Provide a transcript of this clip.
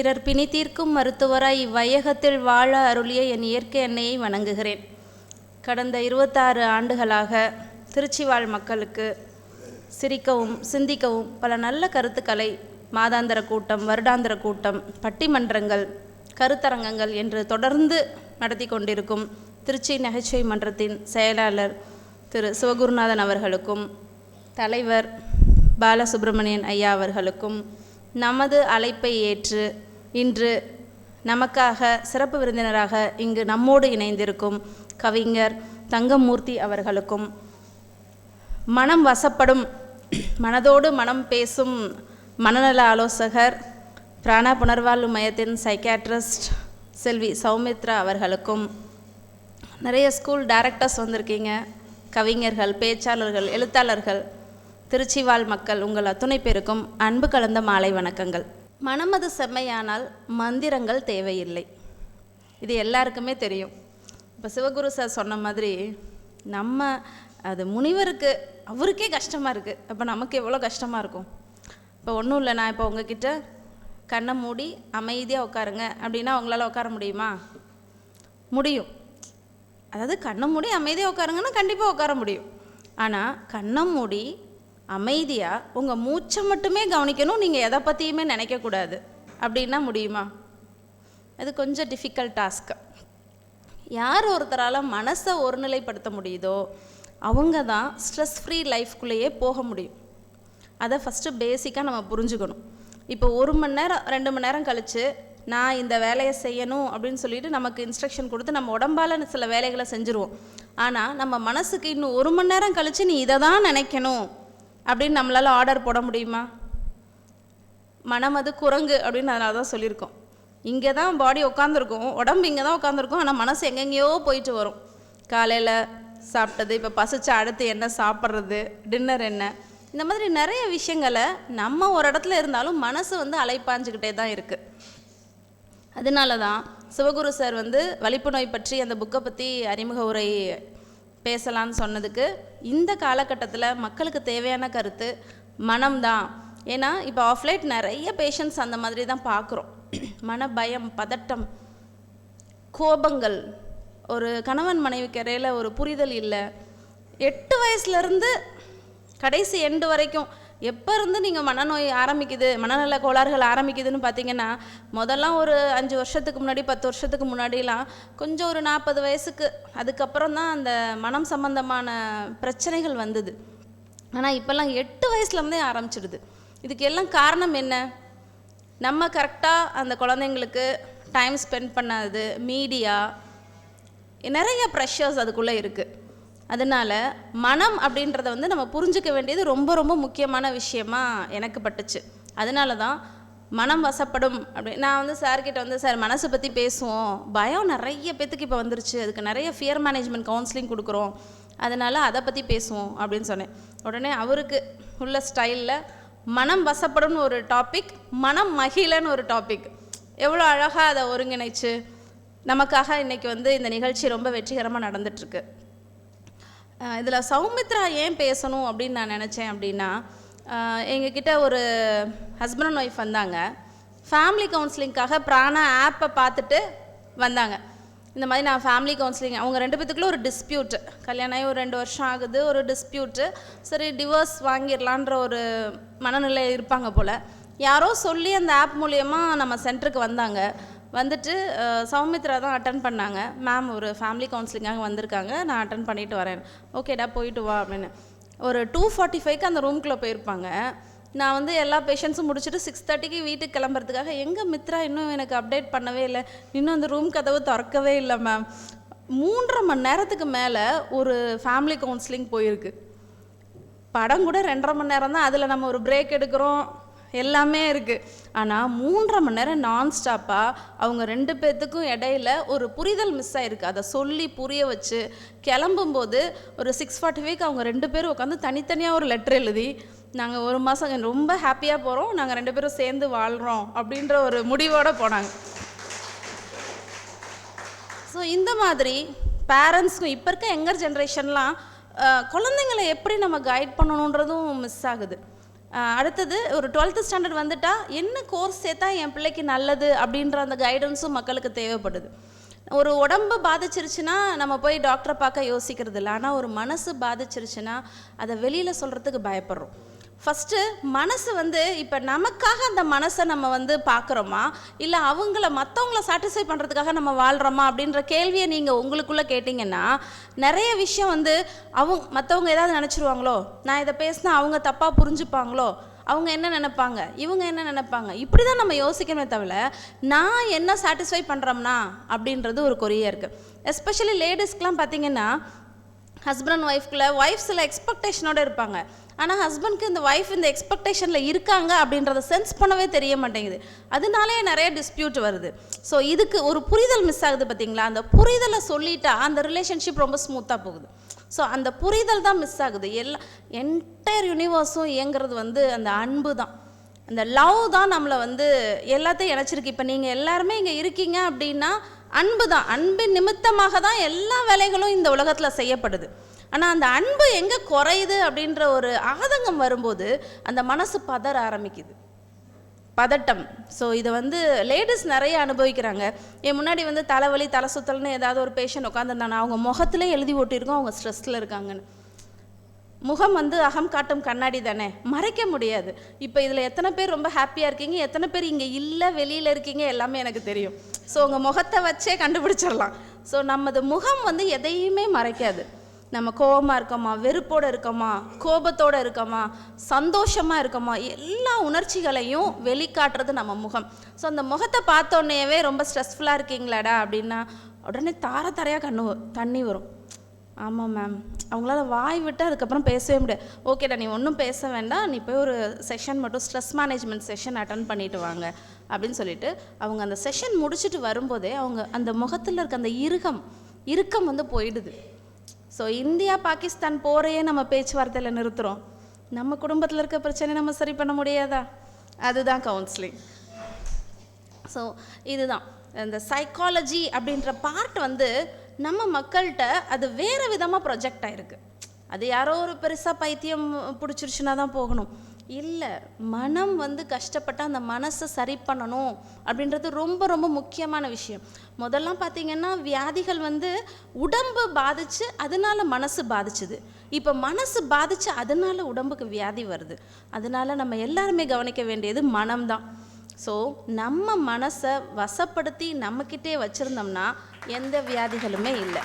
பிறர் பிணி தீர்க்கும் மருத்துவராய் இவ்வையகத்தில் வாழ அருளிய என் இயற்கை எண்ணெயை வணங்குகிறேன். கடந்த இருபத்தாறு ஆண்டுகளாக திருச்சி வாழ் மக்களுக்கு சிரிக்கவும் சிந்திக்கவும் பல நல்ல கருத்துக்களை மாதாந்திர கூட்டம் வருடாந்திர கூட்டம் பட்டிமன்றங்கள் கருத்தரங்கங்கள் என்று தொடர்ந்து நடத்தி கொண்டிருக்கும் திருச்சி நகைச்சுவை மன்றத்தின் செயலாளர் திரு. சிவகுருநாதன் அவர்களுக்கும் தலைவர் பாலசுப்ரமணியன் ஐயா அவர்களுக்கும் நமது அழைப்பை ஏற்று இன்று நமக்காக சிறப்பு விருந்தினராக இங்கு நம்மோடு இணைந்திருக்கும் கவிஞர் தங்கமூர்த்தி அவர்களுக்கும் மனம் வசப்படும் மனதோடு மனம் பேசும் மனநல ஆலோசகர் பிராண புனர்வாழ்வு மையத்தின் சைக்காட்ரிஸ்ட் செல்வி சௌமித்ரா அவர்களுக்கும் நிறைய ஸ்கூல் டைரக்டர்ஸ் வந்திருக்கீங்க. கவிஞர்கள் பேச்சாளர்கள் எழுத்தாளர்கள் திருச்சி வாழ் மக்கள் உங்கள் அத்துணை பேருக்கும் அன்பு கலந்த மாலை வணக்கங்கள். மனமது செம்மையானால் மந்திரங்கள் தேவையில்லை. இது எல்லாருக்குமே தெரியும். இப்போ சிவகுரு சார் சொன்ன மாதிரி நம்ம அது முனிவருக்கு அவருக்கே கஷ்டமாக இருக்குது அப்போ நமக்கு எவ்வளோ கஷ்டமாக இருக்கும்? இப்போ ஒன்றும் இல்லை நான் இப்போ உங்ககிட்ட கண்ணை மூடி அமைதியாக உட்காருங்க. அப்படின்னா அவங்களால உட்கார முடியுமா? முடியும். அதாவது கண்ணை மூடி அமைதியாக உட்காருங்கன்னா கண்டிப்பாக உட்கார முடியும். ஆனால் கண்ணை மூடி அமைதியாக உங்கள் மூச்சை மட்டுமே கவனிக்கணும் நீங்கள் எதை பற்றியுமே நினைக்கக்கூடாது. அப்படின்னா முடியுமா? அது கொஞ்சம் டிஃபிகல்ட் டாஸ்க்கு யார் ஒருத்தரால் மனசை ஒருநிலைப்படுத்த முடியுதோ அவங்க தான் ஸ்ட்ரெஸ் ஃப்ரீ லைஃப்குள்ளேயே போக முடியும். அதை ஃபஸ்ட்டு பேசிக்காக நம்ம புரிஞ்சுக்கணும். இப்போ ஒரு மணி நேரம் ரெண்டு மணி நேரம் கழித்து நான் இந்த வேலையை செய்யணும் அப்படின்னு சொல்லிட்டு நமக்கு இன்ஸ்ட்ரக்ஷன் கொடுத்து நம்ம உடம்பால் சில வேலைகளை செஞ்சுருவோம். ஆனால் நம்ம மனசுக்கு இன்னும் ஒரு மணி நேரம் கழித்து நீ இதை தான் நினைக்கணும். அப்படின்னு நம்மளால் ஆர்டர் போட முடியுமா? மனம் அது குரங்கு அப்படின்னு அதனால தான் சொல்லியிருக்கோம். இங்கே தான் பாடி உட்காந்துருக்கும் உடம்பு இங்கே தான் உட்காந்துருக்கும் ஆனால் மனசு எங்கெங்கேயோ போயிட்டு வரும். காலையில் சாப்பிட்டது இப்போ பசிச்ச அடுத்து என்ன சாப்பிட்றது டின்னர் என்ன? இந்த மாதிரி நிறைய விஷயங்களை நம்ம ஒரு இடத்துல இருந்தாலும் மனசு வந்து அலைப்பாஞ்சிக்கிட்டே தான் இருக்குது அதனால தான் சிவகுரு சார் வந்து வலிப்பு நோய் பற்றி அந்த புக்கை பற்றி அறிமுக உரை பேசலான்னு சொன்னதுக்கு இந்த காலகட்டத்தில் மக்களுக்கு தேவையான கருத்து மனம்தான். ஏன்னா இப்போ ஆஃப்லைட் நிறைய பேஷண்ட்ஸ் அந்த மாதிரி தான் பார்க்குறோம் மன பயம் பதட்டம் கோபங்கள். ஒரு கணவன் மனைவிக்கு இடையில ஒரு புரிதல் இல்லை. எட்டு வயசுலேருந்து கடைசி எண்டு வரைக்கும் எப்போ இருந்து நீங்கள் மனநோய் ஆரம்பிக்குது மனநல கோளாறுகள் ஆரம்பிக்குதுன்னு பார்த்தீங்கன்னா முதல்லாம் ஒரு அஞ்சு வருஷத்துக்கு முன்னாடி பத்து வருஷத்துக்கு முன்னாடிலாம் கொஞ்சம் ஒரு நாற்பது வயசுக்கு அதுக்கப்புறம் தான் அந்த மனம் சம்பந்தமான பிரச்சனைகள் வந்தது. ஆனால் இப்போல்லாம் எட்டு வயசுலேருந்தே ஆரம்பிச்சிடுது. இதுக்கு எல்லாம் காரணம் என்ன? நம்ம கரெக்டாக அந்த குழந்தைங்களுக்கு டைம் ஸ்பெண்ட் பண்ணாதது மீடியா நிறைய ப்ரெஷர்ஸ் அதுக்குள்ளே இருக்குது அதனால் மனம் அப்படின்றத வந்து நம்ம புரிஞ்சுக்க வேண்டியது ரொம்ப ரொம்ப முக்கியமான விஷயமா எனக்கு பட்டுச்சு. அதனால தான் மனம் வசப்படும் அப்படி. நான் வந்து சார்கிட்ட வந்து சார் மனசை பற்றி பேசுவோம். பயம் நிறைய பேத்துக்கு இப்போ வந்துருச்சு. அதுக்கு நிறைய ஃபியர் மேனேஜ்மெண்ட் கவுன்சிலிங் கொடுக்குறோம். அதனால் அதை பற்றி பேசுவோம். அப்படின்னு சொன்னேன். உடனே அவருக்கு உள்ள ஸ்டைலில் மனம் வசப்படும்னு ஒரு டாபிக் மனம் மகிழன்னு ஒரு டாபிக் எவ்வளோ அழகாக அதை ஒருங்கிணைச்சு. நமக்காக இன்றைக்கி வந்து இந்த நிகழ்ச்சி ரொம்ப வெற்றிகரமாக நடந்துட்டுருக்கு இதில் சௌமித்ரா ஏன் பேசணும் அப்படின்னு நான் நினச்சேன் அப்படின்னா எங்ககிட்ட ஒரு ஹஸ்பண்ட் அண்ட் ஒய்ஃப் வந்தாங்க. ஃபேமிலி கவுன்சிலிங்க்காக பிராணா ஆப்பை பார்த்துட்டு வந்தாங்க. இந்த மாதிரி நான் ஃபேமிலி கவுன்சிலிங் அவங்க ரெண்டு பேத்துக்குள்ள ஒரு டிஸ்பியூட் கல்யாணம் ஆகி ஒரு ரெண்டு வருஷம் ஆகுது ஒரு டிஸ்பியூட்டு சரி டிவோர்ஸ் வாங்கிடலான்ற ஒரு மனநிலை இருப்பாங்க போல். யாரோ சொல்லி அந்த ஆப் மூலயமா நம்ம சென்டருக்கு வந்தாங்க. வந்துட்டு சௌமித்ரா தான் அட்டன் பண்ணாங்க. மேம் ஒரு ஃபேமிலி கவுன்சிலிங்காக வந்திருக்காங்க. நான் அட்டன் பண்ணிட்டு வரேன். ஓகேடா போயிட்டு வா அப்படின்னு. ஒரு டூ ஃபார்ட்டி ஃபைவ்க்கு அந்த ரூம்குள்ளே போயிருப்பாங்க. நான் வந்து எல்லா பேஷண்ட்ஸும் முடிச்சுட்டு சிக்ஸ் தேர்ட்டிக்கு வீட்டுக்கு கிளம்புறதுக்காக எங்கே மித்ரா இன்னும் எனக்கு அப்டேட் பண்ணவே இல்லை. இன்னும் அந்த ரூம் கதவு திறக்கவே இல்லை மேம் மூன்றரை மணி நேரத்துக்கு மேலே ஒரு ஃபேமிலி கவுன்சிலிங் போயிருக்கு. படம் கூட ரெண்டரை மணி நேரம் தான் அதில் நம்ம ஒரு பிரேக் எடுக்கிறோம். எல்லாமே இருக்குது ஆனால் மூன்றரை மணி நேரம் நான் ஸ்டாப்பாக அவங்க ரெண்டு பேர்த்துக்கும் இடையில ஒரு புரிதல் மிஸ் ஆயிருக்கு. அதை சொல்லி புரிய வச்சு கிளம்பும்போது ஒரு சிக்ஸ் ஃபார்ட்டி ஃபைவ்க்கு அவங்க ரெண்டு பேரும் உட்காந்து தனித்தனியாக ஒரு லெட்டர் எழுதி நாங்கள் ஒரு மாதம் ரொம்ப ஹாப்பியாக போகிறோம் நாங்கள் ரெண்டு பேரும் சேர்ந்து வாழ்கிறோம் அப்படின்ற ஒரு முடிவோடு போனாங்க. ஸோ இந்த மாதிரி பேரண்ட்ஸ்க்கும் இப்போ இருக்க யங்கர் ஜென்ரேஷன்லாம் குழந்தைங்களை எப்படி நம்ம கைட் பண்ணணுன்றதும் மிஸ் ஆகுது. அடுத்தது ஒரு டுவெல்த்து ஸ்டாண்டர்ட் வந்துட்டால் என்ன கோர்ஸ் சேர்த்தா என் பிள்ளைக்கு நல்லது அப்படின்ற அந்த கைடன்ஸும் மக்களுக்கு தேவைப்படுது. ஒரு உடம்பு பாதிச்சிருச்சுன்னா நம்ம போய் டாக்டரை பார்க்க யோசிக்கிறது இல்லை. ஆனால் ஒரு மனசு பாதிச்சிருச்சுன்னா அதை வெளியில் சொல்கிறதுக்கு பயப்படுறோம். ஃபஸ்ட்டு மனசு வந்து இப்போ நமக்காக அந்த மனசை நம்ம வந்து பார்க்குறோமா? இல்லை அவங்கள மற்றவங்கள சாட்டிஸ்ஃபை பண்ணுறதுக்காக நம்ம வாழ்கிறோமா அப்படின்ற கேள்வியை நீங்கள் உங்களுக்குள்ளே கேட்டிங்கன்னா நிறைய விஷயம் வந்து அவங்க மற்றவங்க ஏதாவது நினச்சிருவாங்களோ? நான் இதை பேசினா அவங்க தப்பாக புரிஞ்சுப்பாங்களோ? அவங்க என்ன நினைப்பாங்க? இவங்க என்ன நினைப்பாங்க? இப்படி தான் நம்ம யோசிக்கணுமே தவிர நான் என்ன சாட்டிஸ்ஃபை பண்ணுறோம்னா அப்படின்றது ஒரு கொரியா இருக்குது எஸ்பெஷலி லேடிஸ்க்கெலாம் பார்த்தீங்கன்னா ஹஸ்பண்ட் அண்ட் ஒய்ஃப்குள்ள ஒய்ஃப் சில எக்ஸ்பெக்டேஷனோடு இருப்பாங்க. ஆனால் ஹஸ்பண்ட்க்கு இந்த ஒய்ஃப் இந்த எக்ஸ்பெக்டேஷனில் இருக்காங்க அப்படின்றத சென்ஸ் பண்ணவே தெரிய மாட்டேங்குது. அதனாலே நிறைய டிஸ்பியூட் வருது. ஸோ இதுக்கு ஒரு புரிதல் மிஸ் ஆகுது பார்த்தீங்களா அந்த புரிதலை சொல்லிட்டா அந்த ரிலேஷன்ஷிப் ரொம்ப ஸ்மூத்தாக போகுது. ஸோ அந்த புரிதல் தான் மிஸ் ஆகுது. எல்லா என்டையர் யூனிவர்ஸும் இயங்குறது வந்து அந்த அன்பு தான். அந்த லவ் தான் நம்மளை வந்து எல்லாத்தையும் இணைச்சிருக்கு. இப்போ நீங்கள் எல்லாருமே இங்கே இருக்கீங்க அப்படின்னா அன்பு தான் அன்பின் நிமித்தமாக தான் எல்லா வேலைகளும் இந்த உலகத்தில் செய்யப்படுது. ஆனால் அந்த அன்பு எங்கே குறையுது அப்படின்ற ஒரு ஆதங்கம் வரும்போது அந்த மனசு பதற ஆரம்பிக்குது. பதட்டம். ஸோ இதை வந்து லேடிஸ் நிறைய அனுபவிக்கிறாங்க. என் முன்னாடி வந்து தலைவலி தலை சுத்தல்னு ஏதாவது ஒரு பேஷண்ட் உட்காந்துருந்தாங்க அவங்க முகத்திலே எழுதி ஓட்டியிருக்கோம் அவங்க ஸ்ட்ரெஸ்ஸில் இருக்காங்கன்னு. முகம் வந்து அகம் காட்டும் கண்ணாடி தானே? மறைக்க முடியாது. இப்போ இதில் எத்தனை பேர் ரொம்ப ஹாப்பியாக இருக்கீங்க? எத்தனை பேர் இங்கே இல்லை வெளியில் இருக்கீங்க? எல்லாமே எனக்கு தெரியும். ஸோ உங்கள் முகத்தை வச்சே கண்டுபிடிச்சிடலாம். ஸோ நமது முகம் வந்து எதையுமே மறைக்காது. நம்ம கோபமாக இருக்கோமா? வெறுப்போடு இருக்கோமா? கோபத்தோடு இருக்கோமா? சந்தோஷமாக இருக்கோமா? எல்லா உணர்ச்சிகளையும் வெளிக்காட்டுறது நம்ம முகம். ஸோ அந்த முகத்தை பார்த்தோன்னேவே ரொம்ப ஸ்ட்ரெஸ்ஃபுல்லாக இருக்கீங்களாடா அப்படின்னா உடனே தார தாரையாக கண்ணு தண்ணி வரும். ஆமாம் மேம் அவங்களால வாய் விட்டு அதுக்கப்புறம் பேசவே முடியாது. ஓகேடா நீ ஒன்றும் பேச வேண்டாம். நீ போய் ஒரு செஷன் மட்டும் ஸ்ட்ரெஸ் மேனேஜ்மெண்ட் செஷன் அட்டன் பண்ணிட்டு வாங்க. அப்படின்னு சொல்லிட்டு அவங்க அந்த செஷன் முடிச்சுட்டு வரும்போதே அவங்க அந்த முகத்தில் இருக்க அந்த இறுகம் இறுக்கம் வந்து போயிடுது. ஸோ இந்தியா பாகிஸ்தான் போரையே நம்ம பேச்சுவார்த்தையில் நிறுத்துகிறோம் நம்ம குடும்பத்தில் இருக்க பிரச்சனை நம்ம சரி பண்ண முடியாதா? அதுதான் கவுன்சிலிங் ஸோ இதுதான். இந்த சைக்காலஜி அப்படின்ற பார்ட் வந்து நம்ம மக்கள்கிட்ட அது வேறு விதமாக ப்ரொஜெக்ட் ஆயிருக்கு. அது யாரோ ஒரு பெருசாக பைத்தியம் பிடிச்சிருச்சுன்னா தான் போகணும். இல்லை மனம் வந்து கஷ்டப்பட்டு அந்த மனசை சரி பண்ணணும் அப்படின்றது ரொம்ப ரொம்ப முக்கியமான விஷயம். முதல்லாம் பார்த்தீங்கன்னா வியாதிகள் வந்து உடம்பு பாதிச்சு அதனால மனசு பாதிச்சுது. இப்போ மனசு பாதிச்சு அதனால உடம்புக்கு வியாதி வருது. அதனால நம்ம எல்லாருமே கவனிக்க வேண்டியது மனம்தான். ஸோ நம்ம மனசை வசப்படுத்தி நம்மக்கிட்டே வச்சுருந்தோம்னா எந்த வியாதிகளுமே இல்லை.